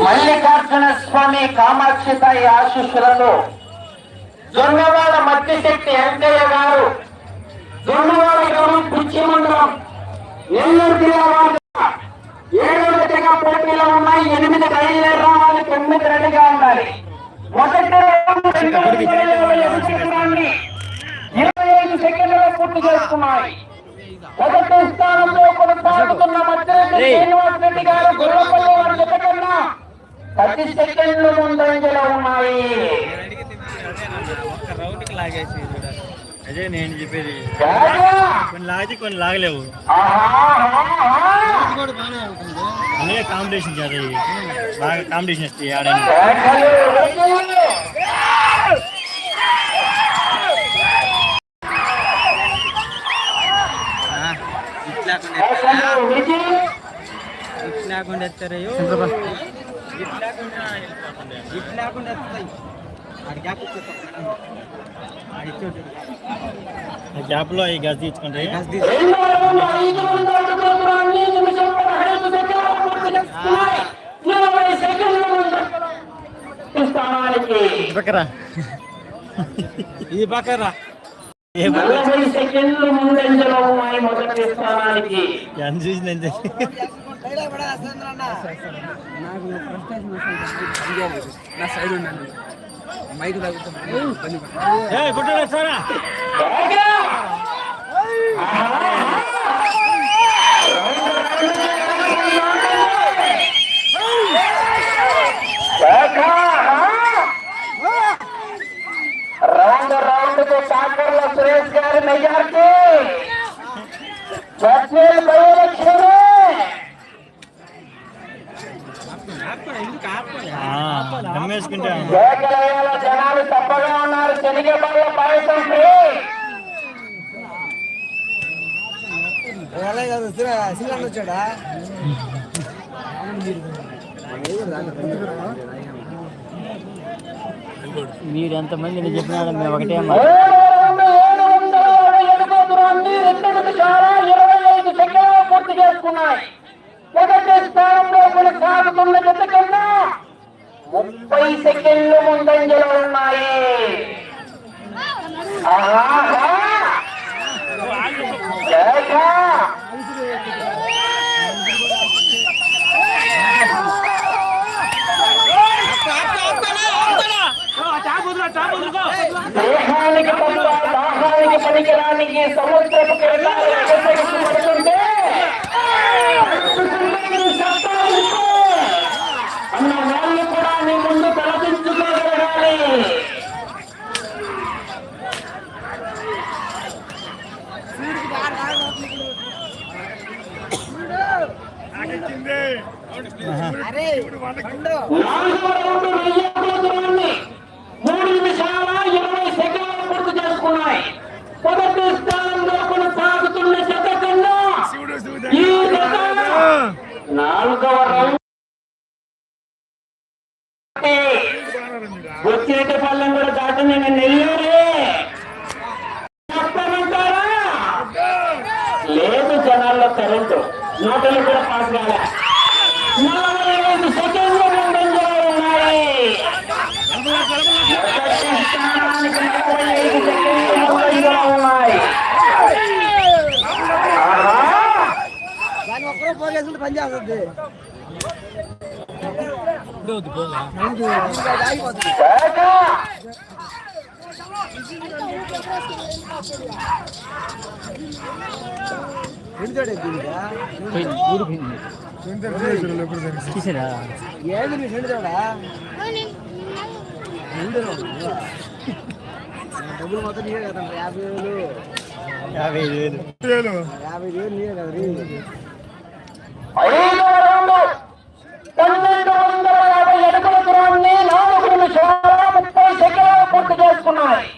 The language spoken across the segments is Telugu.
మల్లికార్జున స్వామి కామాక్షితాయి ఆశీస్సులలో జొన్నవాడ మద్దిశెట్టి వెంకయ్య గారు జొన్నవాడ గ్రామం పిచ్చి మండలం నెల్లూరు జిల్లా వారు ఏడవ జగ పోటీలో ఉన్నాయి ఎనిమిది బయలుదేరి రావాలి తొమ్మిది రెడీగా ఉండాలి మొదటి రౌండ్ వందల ఇరవై ఎనిమిది చక్రాన్ని ఇరవై ఐదు సెకండ్లలో పూర్తి చేస్తున్నాయి మొదటి స్థానంలో కొనసాగుతున్న మధ్యరెడ్డి శ్రీనివాస్ రెడ్డి గారు గుర్రపల్లి వారి జత కన్నా పది సెకండ్లు ముందంజలో ఉన్నాయి ఒక్క రౌండ్కి లాగేసి చూడాలి అదే నేను చెప్పేది రాజా! కొన్ని లాగి కొన్ని లాగలేవు ఆహాహాహా! అందుకే కాంపిటీషన్ చేయాలి బాగా కాంపిటీషన్ వస్తాయి ఆడని కేకలు, రొయ్యలు! కేకలు, విజయ్! లేకుండా ఎత్తారయ్యో లేకుండా ఎత్తాయి గ్యాప్లో ఈ గస్ తీసుకుంటాయి సెకండ్లు స్థానానికి ఇది నలభై సెకండ్లు ముందంజలో ఉన్నాయి మొదటి స్థానానికి. ఎంత చూసిందంటే నా సైడ్ ఉన్నాను మైక్ తగ్గుతుంది ఏ గుడ్డలు సారా? బాగా! బాగా! రౌండ్ రౌండ్కు కాకర్ల సురేష్ గారి మెజార్టీ. జనాలు తప్పగా ఉన్నారు. శనిగబాళ్ళ పాయసం ఫ్రీ. వచ్చాడా? మీరు ఎంతమంది నేను చెప్పినా మేము ఒకటే పూర్తి చేసుకున్నాయి మొదటి స్థానంలో కొనసాగుతున్న జత కన్నా ముప్పై సెకండ్లు ముందంజలో ఉన్నాయి. ఆహా! దేహానికి తప్ప దాహానికి సముద్రపు అన్న వాళ్ళు కూడా నీ ముందు తలదించుకోగలగాలి. నాలుగవ రౌండ్ వెయ్యి అడుగుల దూరాన్ని మూడు నిమిషాల ఇరవై సెకండ్లు పూర్తి చేసుకున్నాయి మొదటి స్థానంలో కొనసాగుతున్న జత కన్నా ఈ జత నాలుగవ రౌండ్. వచ్చేటి పల్లెం కూడా దాటి నేను నెల్లూరే చెప్పమంటారా లేదు జనాల్లో కరెంటు నోటలు కూడా పాస్ కాలే నలభై ఐదు సెకండ్లు ముందంజలో ఉన్నాయి మొదటి స్థానానికి నలభై ఐదు సెకండ్లు ముందంజలో ఉన్నాయి ఆహా! దాన్ని ఒక్కరో పోగేసుకుంటే పని చేస్తుంది ఆగిపోతుంది బాగా! విడిచాడే దీనిగా తీసారా ఏది నీ ఫ్రెండ్ చూడా డబ్బులు మొత్తం నీకే కదా యాభై వేలు యాభై వేలు యాభై వేలు కదా రీ ఐదవ రౌండ్. పన్నెండవ వందల యాభై అడుగుల దూరాన్ని నాలుగు నిమిషాల ముప్పై సెకండ్లు పూర్తి చేసుకున్నాయి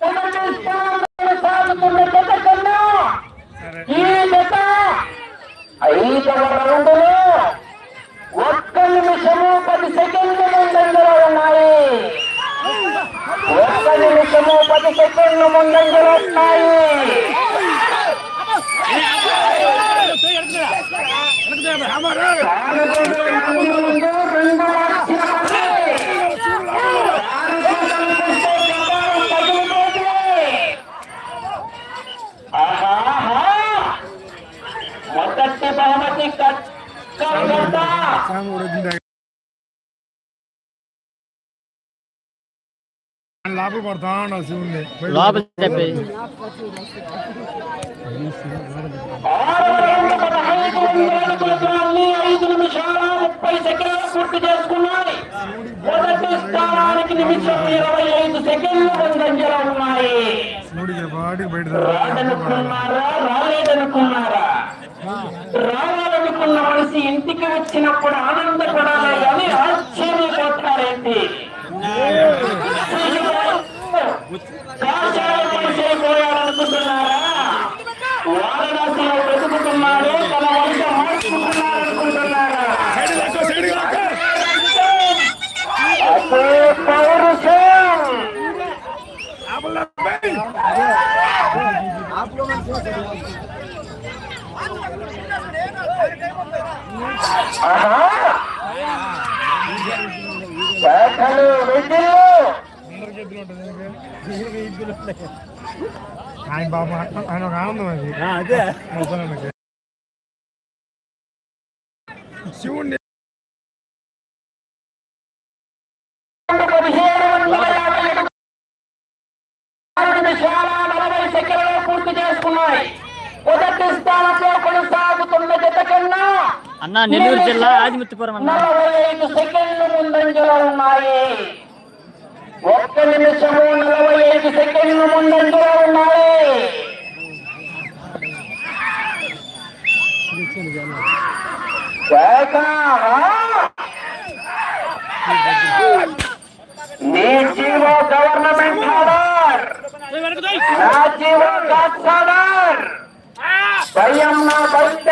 మొదటి స్థానంలో సాగుతున్న జత కన్నా ఈ జత ఐదవ రౌండ్లో ఒక్క నిమిషము పది సెకండ్లు ముందంజలో ఉన్నాయి ఒక్క నిమిషము పది సెకండ్లు సెకండ్లు ముందంజలో ఉన్నాయి నాలుగు వందల మంది ముందు రెండు లక్షల మొదటి బహుమతి కట్టా లోపల పడతా ఉన్నావు శివుణ్ణి. లోపల చెప్పి. శివుడికి పాటికి బయట రాలేదనుకున్నారా రావాలనుకున్న మనిషి ఇంటికి వచ్చినప్పుడు ఆనందపడాలి కానీ ఆశ్చర్యపోతారేంటి కాషాయ తన వంట మార్చుకుంటున్నారనుకుంటున్నారా అదే ఆహా! ఆయన బాబు ఆయన ఒక ఆనందం అది అదే శివుణ్ణి నలభై పూర్తి చేసుకున్నాయి మొదటి స్థానంలో కొనసాగుతున్న జత కన్నా అన్న నెల్లూరు జిల్లా ఆదిముత్తుపురం అన్న. నలభై ఐదు సెకండ్లు ముందంజలో ఉన్నాయి. ఒక్క నిమిషము నలభై ఐదు సెకండ్లు ముందంజలో ఉన్నాయి నీ జీవో గవర్నమెంట్ ఆర్డర్ నా జీవో గాడ్స్ ఆర్డర్ భయం నా బయట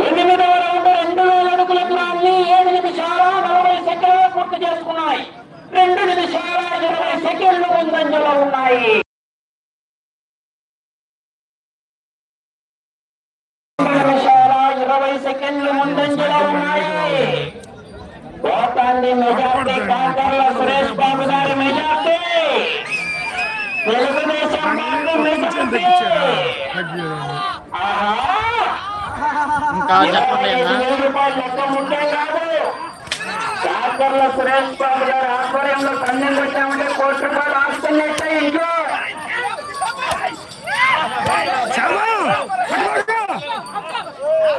ఎనిమిదవ రౌండ్ రెండు వేల అడుగుల దూరాన్ని ఏడు నిమిషాల నలభై సెకండ్లు పూర్తి చేసుకున్నాయి రెండు నిమిషాల ఇరవై సెకండ్లు ముందంజలో ఉన్నాయి రెండు నిమిషాల ఇరవై సెకండ్లు ముందంజలో ఉన్నాయి పోతాంది మెజార్టీ కాకర్ల సురేష్ బాబు గారి మెజార్టీ. Telugu Desam party majority. ఇంకా చెప్పండి రూపాయలు లెక్క కాదు. కాకర్ల సురేష్ బాబు గారి ఆధ్వర్యంలో పందెం కొట్టామంటే కోటి రూపాయలు ఆస్తున్నట్టే ఇంట్లో!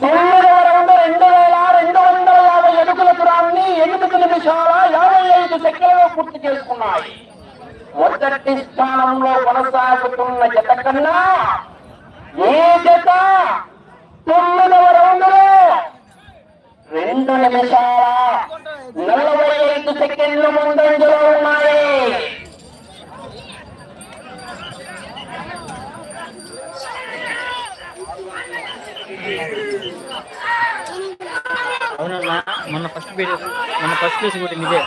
తొమ్మిదవ రౌండ్ రెండు వేల రెండు వందల యాభై అడుగుల దూరాన్ని ఎనిమిది నిమిషాల యాభై ఐదు సెకండ్లు పూర్తి చేసుకున్నాయి. మొదటి స్థానంలో కొనసాగుతున్న జత కన్నా ఏ జత? తొమ్మిదవ రౌండ్లో రెండు నిమిషాల నలభై ఐదు సెకండ్లు ముందంజలో ఉన్నాయి అవునన్నా మొన్న ఫస్ట్ ప్లేస్ మొన్న ఫస్ట్ ప్లేస్ కూడా ఇదే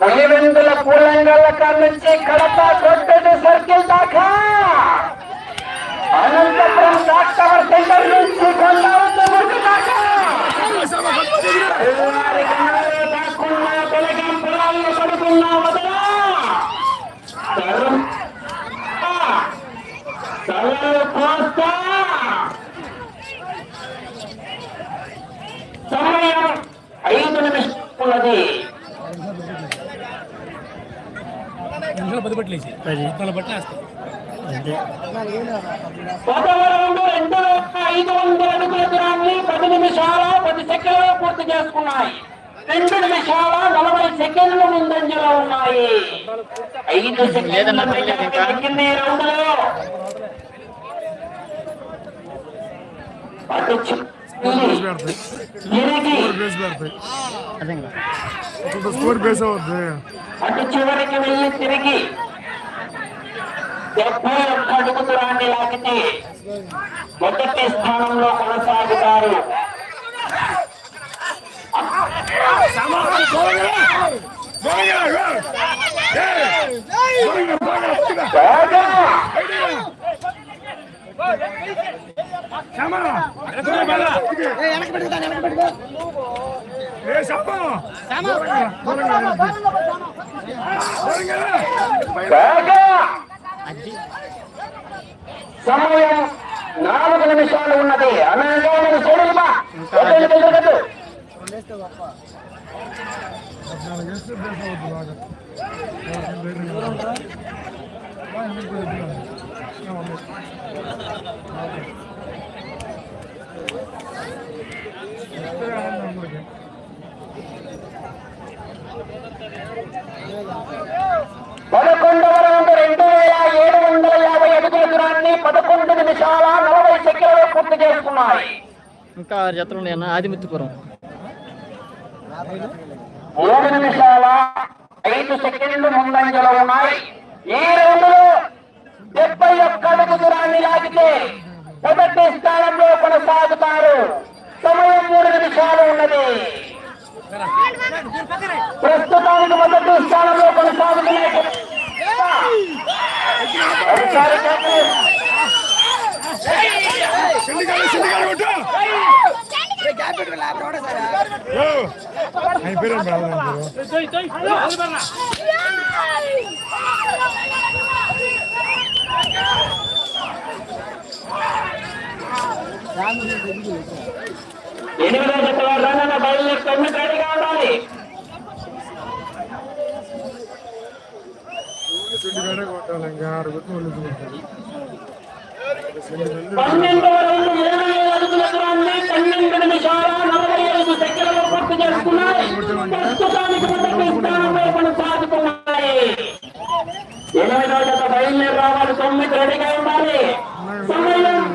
పులివెందుల పూలంగళ్ళ కాడ నుంచి కడప కొట్టటి సర్కిల్ దాకా. అనంతపురం డాక్టర్ బట్టలు వేస్తాం. అంతే. రెండు ఐదు వందల అడుగుల దూరాన్ని పది నిమిషాల పది సెకండ్లు పూర్తి చేసుకున్నాయి. రెండు నిమిషాల నలభై సెకండ్ల ముందంజలో ఉన్నాయి. ఐదు సెకండ్ల లేదన్నా, పర్లేదు ఇంకా. తగ్గింది ఈ రౌండ్లో. అటు చి- బేస్ పెడతాయి. డెబ్బై ఒక్క అడుగు దూరాన్ని లాగితే మొదటి స్థానంలో కొనసాగుతారు. బాగా సమయం నాలుగు నిమిషాలు ఉన్నది. మీరు చూడమ్మా వద్దు. రెండేస్తే గొప్ప పదకొండవ రౌండ్ రెండు వేల ఏడు వందల యాభై అడుగుల దూరాన్ని పదకొండు నిమిషాల నలభై సెకండ్లు పూర్తి చేసుకున్నాయి. ఇంకా ఆరు జతలు ఉన్నాయన్న ఆదిమిత్తుపురం. మూడు నిమిషాల ఐదు సెకండ్లు ముందంజలో ఉన్నాయి. ఈ రౌండ్లో డెబ్బై ఒక్క అడుగు దూరాన్ని లాగితే మొదటి స్థానంలో కొనసాగుతారు. సమయం మూడు నిమిషాలు ఉన్నది. ప్రస్తుతానికి మొదటి స్థానంలో కొనసాగుతున్నాయి ఆయన పేరు ఎనిమిదో జత బయలుదేరి తొమ్మిది రెడీగా ఉండాలి. చెండుగాడే కొట్టాలి ఇంకా ఆరు కొట్టి వాళ్ళు పన్నెండు నిమిషాల నలభై ఐదు సెకండ్లు పూర్తి చేసుకున్నాయి ప్రస్తుతానికి మొదటి స్థానంలో కొనసాగుతున్నాయి ఎనిమిదో జత బయలుదేరి రావాలి తొమ్మిది రెడీగా ఉండాలి సమయం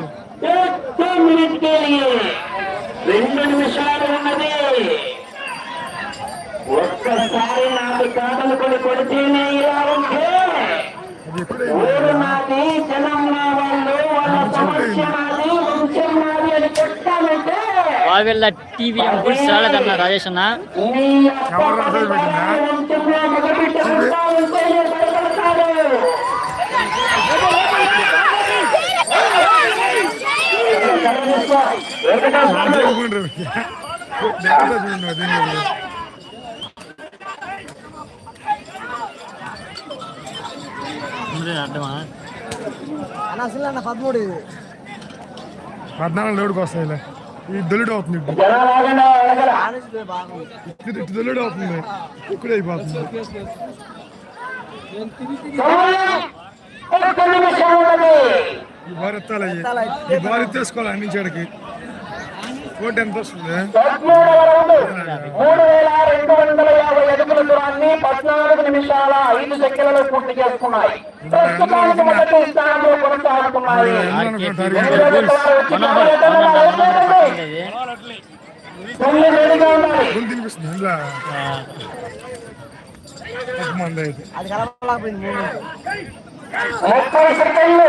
ఒక్క మినిట్ కేలియే రెండు నిమిషాలు ఉన్నది ఒక్కసారి నాకు కాదనుకొని కొడితేనే ఇలా ఉంటే అది ఎప్పుడే ఊరు నాది జనం నా వాళ్ళు వాళ్ళ సమస్య నాది వంశం నాది అని చెప్తానంటే వావెల్ల టీవీ గుడ్స్ రాలేదన్న రాజేష్ అన్న నీ అప్ప ఎవరు రాసేది పెట్టిందా? వంశంలో మగబిడ్డ ఉంటావంటే నేను భయపడతాను. వెంకటేశ్వర రాజే ఊరుకుంటారు. లేకపోతే చూడండి, అది ఏం లేదు. ముందే అడ్డమా అన్న అసలు అన్న పదమూడు ఇది పద్నాలుగు లోడుకు వస్తాయిలే ఈ దొల్లుడు అవుతుంది. ఇప్పుడు ఇటు దొల్లుడు అవుతుంది. ఇక్కడ అయిపోతుంది. సమయం ఒక్క ఈ బార్ అయ్యి. ఈ అన్ని కోటి ఎంత వస్తుంది? మూడు వేల రెండు వందల యాభై అడుగుల దూరాన్ని పద్నాలుగు నిమిషాల ఐదు సెకండ్లలో పూర్తి చేసుకున్నాయి ప్రస్తుతానికి మొదటి స్థానంలో కొనసాగుతున్నాయి ముప్పై సెకండ్లు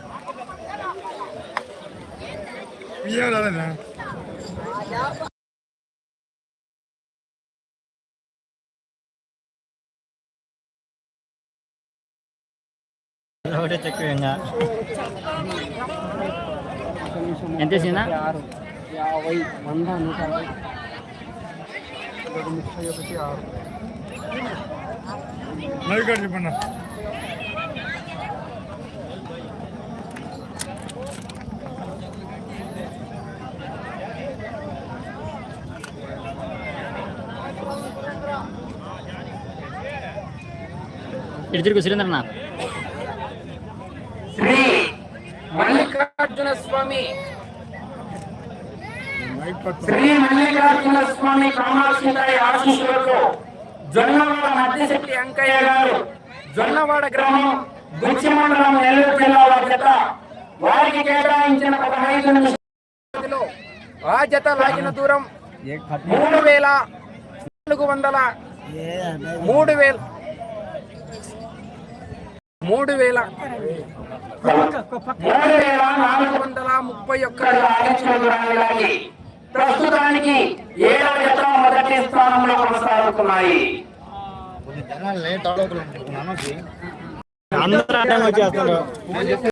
ஏழாதானே రోడ్ చక్కగా ఎంత వేసిందా యాభై వంద నూట ముప్పై ఒకటి ఆరు మరి చెప్పండి ఇటు తిరుగు సురేంద్రనాథ్ శ్రీ మల్లికార్జున స్వామి. శ్రీ మల్లికార్జున స్వామి కామాక్షితాయి ఆశీస్సులతో జొన్నవాడ మధ్యశక్తి అంకయ్య గారు జొన్నవాడ గ్రామం గుచ్చి మండలం నెల్లూరు జిల్లా వారి జత వారికి కేటాయించిన పదహైదు నిమిషాలు ఆ జత లాగిన దూరం మూడు వేల నాలుగు వందల మూడు వేల మూడు వేల మూడు వేల నాలుగు వందల ముప్పై ఒక్క ప్రస్తుతానికి జత మొదటి స్థానంలో కొనసాగుతున్నాయి? అందరూ వచ్చేస్తారు